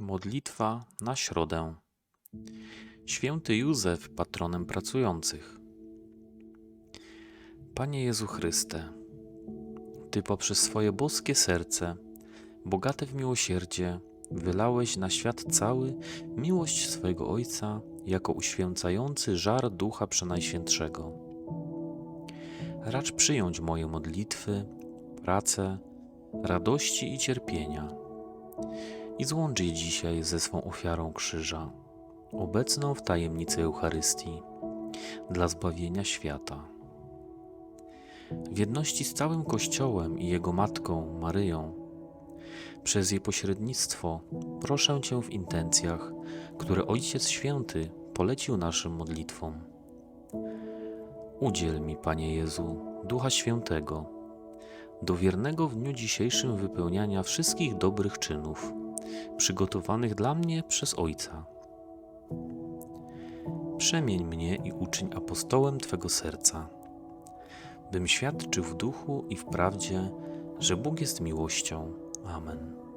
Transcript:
Modlitwa na środę. Święty Józef, patronem pracujących. Panie Jezu Chryste, Ty poprzez swoje boskie serce, bogate w miłosierdzie, wylałeś na świat cały miłość swojego Ojca jako uświęcający żar Ducha Przenajświętszego. Racz przyjąć moje modlitwy, prace, radości i cierpienia i złącz je dzisiaj ze swą ofiarą krzyża, obecną w tajemnicy Eucharystii, dla zbawienia świata. W jedności z całym Kościołem i Jego Matką, Maryją, przez jej pośrednictwo proszę Cię w intencjach, które Ojciec Święty polecił naszym modlitwom. Udziel mi, Panie Jezu, Ducha Świętego, do wiernego w dniu dzisiejszym wypełniania wszystkich dobrych czynów, przygotowanych dla mnie przez Ojca. Przemień mnie i uczyń apostołem Twego serca, bym świadczył w duchu i w prawdzie, że Bóg jest miłością. Amen.